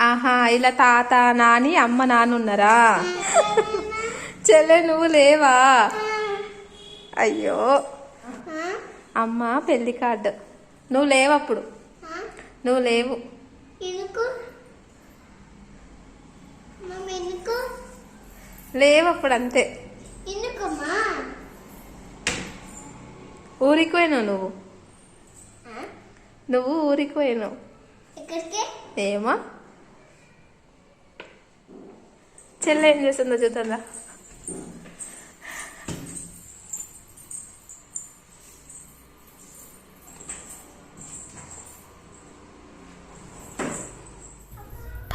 ఆహా ఇలా తాత నాని అమ్మ నాన్న ఉన్నారా? చెల్లె నువ్వు లేవా? అయ్యో. అమ్మ పెళ్ళి కార్డు. నువ్వు లేవు అప్పుడు. నువ్వు లేవు. లేవు అప్పుడు అంతే. ఇనుకమ్మా ఊరికి పోయినావు నువ్వు నువ్వు ఊరికి పోయినావు ఇక్కడికి ఏమో? చెల్లె ఏం చేస్తుందో చూద్దా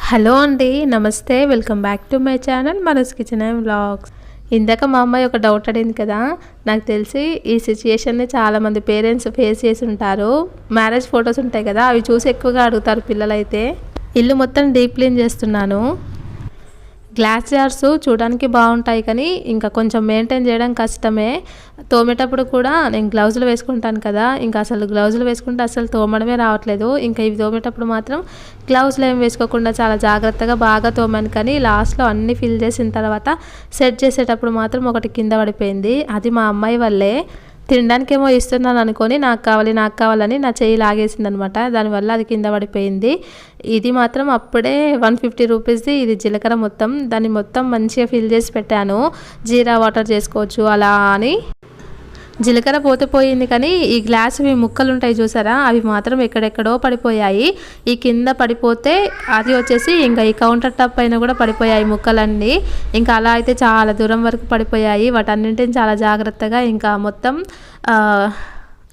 హలో అండి నమస్తే welcome back to my channel Manas kitchen and vlogs. ఇందాక మా అమ్మాయి ఒక డౌట్ అడిగింది కదా నాకు తెలిసి ఈ సిచ్యుయేషన్ని చాలామంది పేరెంట్స్ ఫేస్ చేసి ఉంటారు. మ్యారేజ్ ఫొటోస్ ఉంటాయి కదా అవి చూసి ఎక్కువగా అడుగుతారు పిల్లలైతే. ఇల్లు మొత్తం డీప్ క్లీన్ చేస్తున్నాను. గ్లాస్ జార్స్ చూడడానికి బాగుంటాయి కానీ ఇంకా కొంచెం మెయింటైన్ చేయడం కష్టమే. తోమేటప్పుడు కూడా నేను గ్లౌజులు వేసుకుంటాను కదా ఇంకా అసలు గ్లౌజులు వేసుకుంటే అసలు తోమడమే రావట్లేదు. ఇంకా ఇవి తోమేటప్పుడు మాత్రం గ్లౌజులు ఏం వేసుకోకుండా చాలా జాగ్రత్తగా బాగా తోమాను కానీ లాస్ట్లో అన్ని ఫిల్ చేసిన తర్వాత సెట్ చేసేటప్పుడు మాత్రం ఒకటి కింద పడిపోయింది. అది మా అమ్మాయి వల్లే. తినడానికేమో ఇస్తున్నాను అనుకొని నాకు కావాలి నాకు కావాలని నా చేయి లాగేసింది అనమాట దానివల్ల అది కింద పడిపోయింది. ఇది మాత్రం అప్పుడే వన్ ఫిఫ్టీ రూపీస్ది ఇది జీలకర్ర మొత్తం. దాన్ని మొత్తం మంచిగా ఫిల్ చేసి పెట్టాను. జీరా వాటర్ చేసుకోవచ్చు అలా అని. జీలకర్ర పోతే పోయింది కానీ ఈ గ్లాసువి ముక్కలు ఉంటాయి చూసారా? అవి మాత్రం ఎక్కడెక్కడో పడిపోయాయి. ఈ కింద పడిపోతే అది వచ్చేసి ఇంకా ఈ కౌంటర్ టాప్ పైన కూడా పడిపోయాయి ముక్కలన్నీ. ఇంకా అలా అయితే చాలా దూరం వరకు పడిపోయాయి. వాటన్నింటిని చాలా జాగ్రత్తగా ఇంకా మొత్తం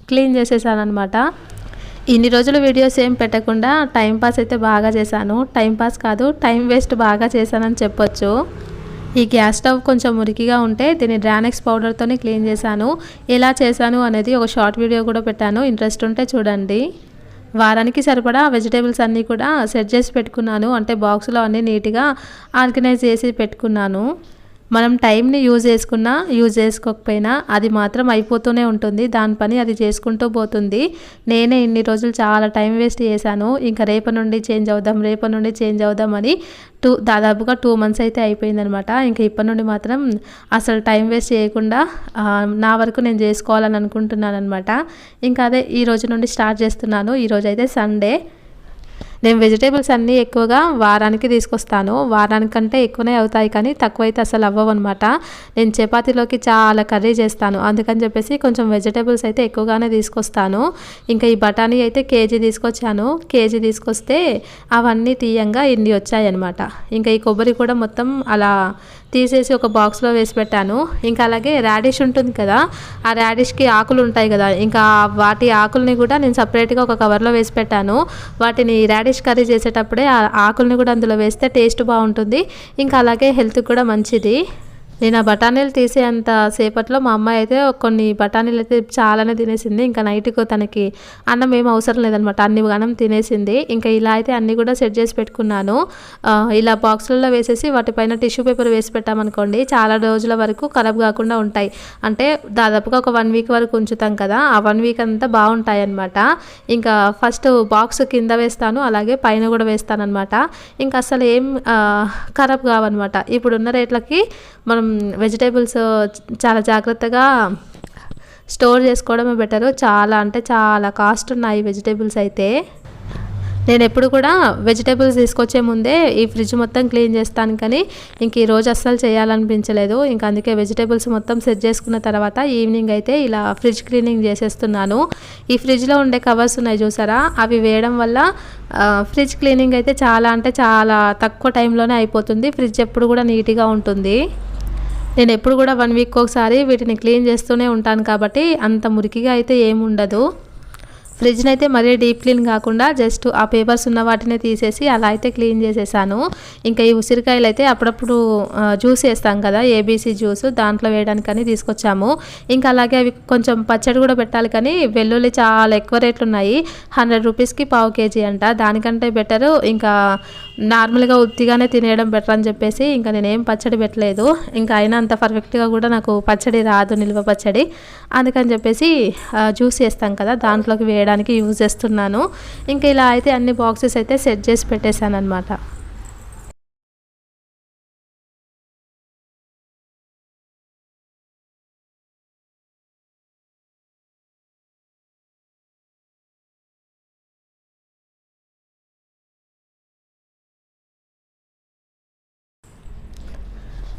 క్లీన్ చేసేసానమాట ఇన్ని రోజులు వీడియోస్ ఏం పెట్టకుండా టైం పాస్ అయితే బాగా చేశాను. టైం పాస్ కాదు టైం వేస్ట్ బాగా చేశానని చెప్పొచ్చు. ఈ గ్యాస్ స్టవ్ కొంచెం మురికిగా ఉంటే దీన్ని డ్రానెక్స్ పౌడర్తోనే క్లీన్ చేశాను. ఎలా చేశాను అనేది ఒక షార్ట్ వీడియో కూడా పెట్టాను. ఇంట్రెస్ట్ ఉంటే చూడండి. వారానికి సరిపడా వెజిటేబుల్స్ అన్నీ కూడా సెట్ చేసి పెట్టుకున్నాను. అంటే బాక్స్లో అన్నీ నీట్గా ఆర్గనైజ్ చేసి పెట్టుకున్నాను. మనం టైంని యూజ్ చేసుకున్నా యూజ్ చేసుకోకపోయినా అది మాత్రం అయిపోతూనే ఉంటుంది. దాని పని అది చేసుకుంటూ పోతుంది. నేనే ఇన్ని రోజులు చాలా టైం వేస్ట్ చేశాను. ఇంకా రేపు నుండి చేంజ్ అవుదాం రేపటి నుండి చేంజ్ అవుదాం అని టూ దాదాపుగా టూ మంత్స్ అయితే అయిపోయిందనమాట. ఇంకా ఇప్పటి నుండి మాత్రం అసలు టైం వేస్ట్ చేయకుండా నా వరకు నేను చేసుకోవాలని అనుకుంటున్నాను అనమాట ఇంకా అదే ఈ రోజు నుండి స్టార్ట్ చేస్తున్నాను. ఈరోజు అయితే సండే. నేను వెజిటేబుల్స్ అన్నీ ఎక్కువగా వారానికి తీసుకొస్తాను. వారానికంటే ఎక్కువనే అవుతాయి కానీ తక్కువైతే అసలు అవ్వవు అనమాట నేను చపాతీలోకి చాలా కర్రీ చేస్తాను. అందుకని చెప్పేసి కొంచెం వెజిటేబుల్స్ అయితే ఎక్కువగానే తీసుకొస్తాను. ఇంకా ఈ బఠానీ అయితే కేజీ తీసుకొచ్చాను. కేజీ తీసుకొస్తే అవన్నీ తీయంగా ఇన్ని వచ్చాయన్నమాట. ఇంకా ఈ కొబ్బరి కూడా మొత్తం అలా తీసేసి ఒక బాక్స్లో వేసి పెట్టాను. ఇంకా అలాగే రాడిష్ ఉంటుంది కదా ఆ రాడిష్కి ఆకులు ఉంటాయి కదా ఇంకా వాటి ఆకుల్ని కూడా నేను సపరేట్గా ఒక కవర్లో వేసి పెట్టాను. వాటిని రాడిష్ కర్రీ చేసేటప్పుడే ఆ ఆకుల్ని కూడా అందులో వేస్తే టేస్ట్ బాగుంటుంది. ఇంకా అలాగే హెల్త్కి కూడా మంచిది. నేను ఆ బఠానీలు తీసేంత సేపట్లో మా అమ్మాయి అయితే కొన్ని బఠానీలు అయితే చాలానే తినేసింది. ఇంకా నైట్కు తనకి అన్నం ఏం అవసరం లేదనమాట. అన్ని అన్నం తినేసింది. ఇంకా ఇలా అయితే అన్ని కూడా సెట్ చేసి పెట్టుకున్నాను. ఇలా బాక్సులలో వేసేసి వాటిపైన టిష్యూ పేపర్ వేసి పెట్టామనుకోండి చాలా రోజుల వరకు ఖరాబ్ కాకుండా ఉంటాయి. అంటే దాదాపుగా ఒక వన్ వీక్ వరకు ఉంచుతాం కదా ఆ వన్ వీక్ అంతా బాగుంటాయి అనమాట ఇంకా ఫస్ట్ బాక్స్ కింద వేస్తాను అలాగే పైన కూడా వేస్తాను అనమాట ఇంకా అసలు ఏం ఖరాబ్ కావన్నమాట. ఇప్పుడున్న రేట్లకి మనం వెజిటేబుల్స్ చాలా జాగ్రత్తగా స్టోర్ చేసుకోవడమే బెటరు చాలా అంటే చాలా కాస్ట్ ఉన్నాయి వెజిటేబుల్స్ అయితే. నేను ఎప్పుడు కూడా వెజిటేబుల్స్ తీసుకొచ్చే ముందే ఈ ఫ్రిడ్జ్ మొత్తం క్లీన్ చేస్తాను కానీ ఇంక ఈ రోజు అస్సలు చేయాలనిపించలేదు. ఇంక అందుకే వెజిటేబుల్స్ మొత్తం సెట్ చేసుకున్న తర్వాత ఈవినింగ్ అయితే ఇలా ఫ్రిడ్జ్ క్లీనింగ్ చేసేస్తున్నాను. ఈ ఫ్రిడ్జ్లో ఉండే కవర్స్ ఉన్నాయి చూసారా? అవి వేయడం వల్ల ఫ్రిడ్జ్ క్లీనింగ్ అయితే చాలా అంటే చాలా తక్కువ టైంలోనే అయిపోతుంది. ఫ్రిడ్జ్ ఎప్పుడు కూడా నీట్గా ఉంటుంది. నేను ఎప్పుడు కూడా వన్ వీక్ ఒకసారి వీటిని క్లీన్ చేస్తూనే ఉంటాను కాబట్టి అంత మురికిగా అయితే ఏముండదు ఫ్రిడ్జ్ని అయితే మరీ డీప్ క్లీన్ కాకుండా జస్ట్ ఆ పేపర్స్ ఉన్న వాటిని తీసేసి అలా అయితే క్లీన్ చేసేసాను. ఇంకా ఈ ఉసిరికాయలు అయితే అప్పుడప్పుడు జ్యూస్ వేస్తాం కదా ఏబీసీ జ్యూస్ దాంట్లో వేయడానికని తీసుకొచ్చాము. ఇంకా అలాగే అవి కొంచెం పచ్చడి కూడా పెట్టాలి కానీ వెల్లుల్లి చాలా ఎక్కువ రేట్లు ఉన్నాయి. హండ్రెడ్ రూపీస్కి పావు కేజీ అంట. దానికంటే బెటరు ఇంకా నార్మల్గా ఉత్తిగానే తినేయడం బెటర్ అని చెప్పేసి ఇంకా నేనేం పచ్చడి పెట్టలేదు. ఇంకా అయినా అంత పర్ఫెక్ట్గా కూడా నాకు పచ్చడి రాదు నిల్వ పచ్చడి. అందుకని చెప్పేసి జ్యూస్ చేస్తాం కదా దాంట్లోకి వేయడానికి యూజ్ చేస్తున్నాను. ఇంకా ఇలా అయితే అన్ని బాక్సెస్ అయితే సెట్ చేసి పెట్టేశాను అనమాట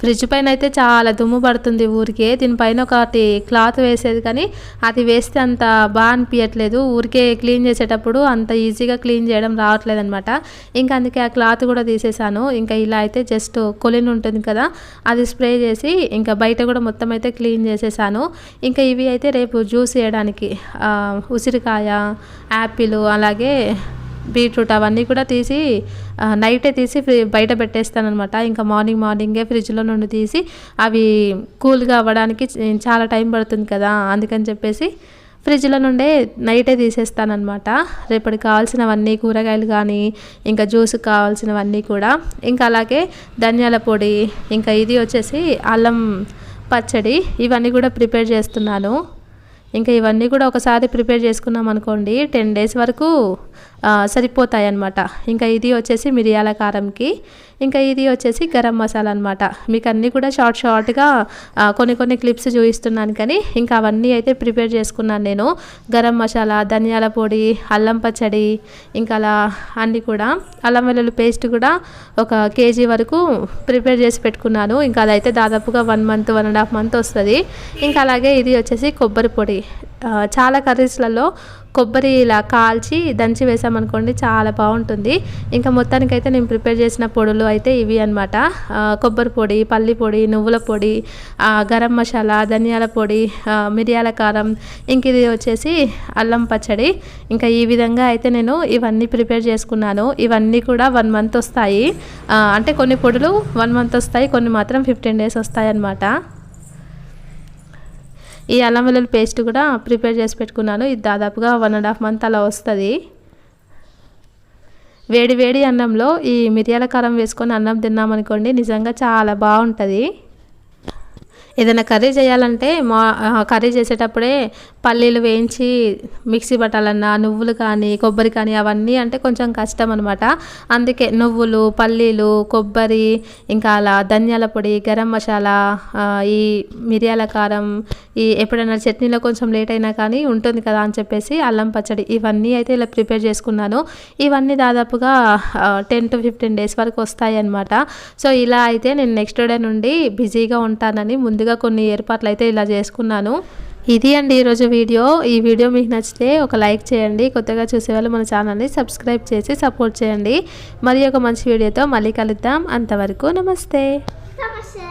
ఫ్రిడ్జ్ పైన అయితే చాలా దుమ్ము పడుతుంది ఊరికే. దీనిపైన ఒకటి క్లాత్ వేసేది కానీ అది వేస్తే అంత బాగా అనిపించట్లేదు ఊరికే క్లీన్ చేసేటప్పుడు అంత ఈజీగా క్లీన్ చేయడం రావట్లేదు అనమాట ఇంకా అందుకే ఆ క్లాత్ కూడా తీసేసాను. ఇంకా ఇలా అయితే జస్ట్ కొలిన్ ఉంటుంది కదా అది స్ప్రే చేసి ఇంకా బయట కూడా మొత్తం అయితే క్లీన్ చేసేసాను. ఇంకా ఇవి అయితే రేపు జ్యూస్ చేయడానికి ఉసిరికాయ యాపిల్ అలాగే బీట్రూట్ అవన్నీ కూడా తీసి నైటే తీసి ఫ్రి బయట పెట్టేస్తాను అనమాట ఇంకా మార్నింగ్ మార్నింగే ఫ్రిడ్జ్లో నుండి తీసి అవి కూల్గా అవ్వడానికి చాలా టైం పడుతుంది కదా అందుకని చెప్పేసి ఫ్రిడ్జ్లో నుండే నైటే తీసేస్తానమాట రేపటి కావాల్సినవన్నీ కూరగాయలు కానీ ఇంకా జ్యూస్కి కావాల్సినవన్నీ కూడా. ఇంకా అలాగే ధనియాల పొడి ఇంకా ఇది వచ్చేసి అల్లం పచ్చడి ఇవన్నీ కూడా ప్రిపేర్ చేస్తున్నాను. ఇంకా ఇవన్నీ కూడా ఒకసారి ప్రిపేర్ చేసుకున్నాం అనుకోండి టెన్ డేస్ వరకు సరిపోతాయి అన్నమాట ఇంకా ఇది వచ్చేసి మిరియాల కారంకి ఇంకా ఇది వచ్చేసి గరం మసాలా అనమాట మీకు అన్నీ కూడా షార్ట్ షార్ట్గా కొన్ని కొన్ని క్లిప్స్ చూపిస్తున్నాను కానీ ఇంకా అవన్నీ అయితే ప్రిపేర్ చేసుకున్నాను నేను. గరం మసాలా ధనియాల పొడి అల్లం పచ్చడి ఇంకా అలా అన్నీ కూడా. అల్లం వెల్లుల్లి పేస్ట్ కూడా ఒక కేజీ వరకు ప్రిపేర్ చేసి పెట్టుకున్నాను. ఇంకా అదైతే దాదాపుగా one month one and half month వస్తుంది. ఇంకా అలాగే ఇది వచ్చేసి కొబ్బరి పొడి. చాలా కర్రీస్లలో కొబ్బరి ఇలా కాల్చి దంచి వేసామనుకోండి చాలా బాగుంటుంది. ఇంకా మొత్తానికైతే నేను ప్రిపేర్ చేసిన పొడులు అయితే ఇవి అనమాట కొబ్బరి పొడి పల్లి పొడి నువ్వుల పొడి గరం మసాలా ధనియాల పొడి మిరియాల కారం ఇంక ఇది వచ్చేసి అల్లం పచ్చడి. ఇంకా ఈ విధంగా అయితే నేను ఇవన్నీ ప్రిపేర్ చేసుకున్నాను. ఇవన్నీ కూడా వన్ మంత్ వస్తాయి. అంటే కొన్ని పొడులు వన్ మంత్ వస్తాయి కొన్ని మాత్రం ఫిఫ్టీన్ డేస్ వస్తాయి అన్నమాట ఈ అల్లం వెల్లుల్లి పేస్ట్ కూడా ప్రిపేర్ చేసి పెట్టుకున్నాను. ఇది దాదాపుగా వన్ అండ్ హాఫ్ మంత్ అలా వస్తుంది. వేడి వేడి అన్నంలో ఈ మిరియాల కారం వేసుకొని అన్నం తిన్నామనుకోండి నిజంగా చాలా బాగుంటుంది. ఏదైనా కర్రీ చేయాలంటే మా కర్రీ చేసేటప్పుడే పల్లీలు వేయించి మిక్సీ పట్టాలన్నా నువ్వులు కానీ కొబ్బరి కానీ అవన్నీ అంటే కొంచెం కష్టం అనమాట అందుకే నువ్వులు పల్లీలు కొబ్బరి ఇంకా అలా ధనియాల పొడి గరం మసాలా ఈ మిరియాల కారం ఈ ఎప్పుడైనా చట్నీలో కొంచెం లేట్ అయినా కానీ ఉంటుంది కదా అని చెప్పేసి అల్లం పచ్చడి ఇవన్నీ అయితే ఇలా ప్రిపేర్ చేసుకున్నాను. ఇవన్నీ దాదాపుగా టెన్ టు ఫిఫ్టీన్ డేస్ వరకు వస్తాయి అనమాట సో ఇలా అయితే నేను నెక్స్ట్ డే నుండి బిజీగా ఉంటానని ముందు ముందుగా కొన్ని ఏర్పాట్లు అయితే ఇలా చేసుకున్నాను. ఇది అండి ఈరోజు వీడియో. ఈ వీడియో మీకు నచ్చితే ఒక లైక్ చేయండి. కొత్తగా చూసేవాళ్ళు మన ఛానల్ని సబ్స్క్రైబ్ చేసి సపోర్ట్ చేయండి. మరి ఒక మంచి వీడియోతో మళ్ళీ కలుద్దాం. అంతవరకు నమస్తే. నమస్తే.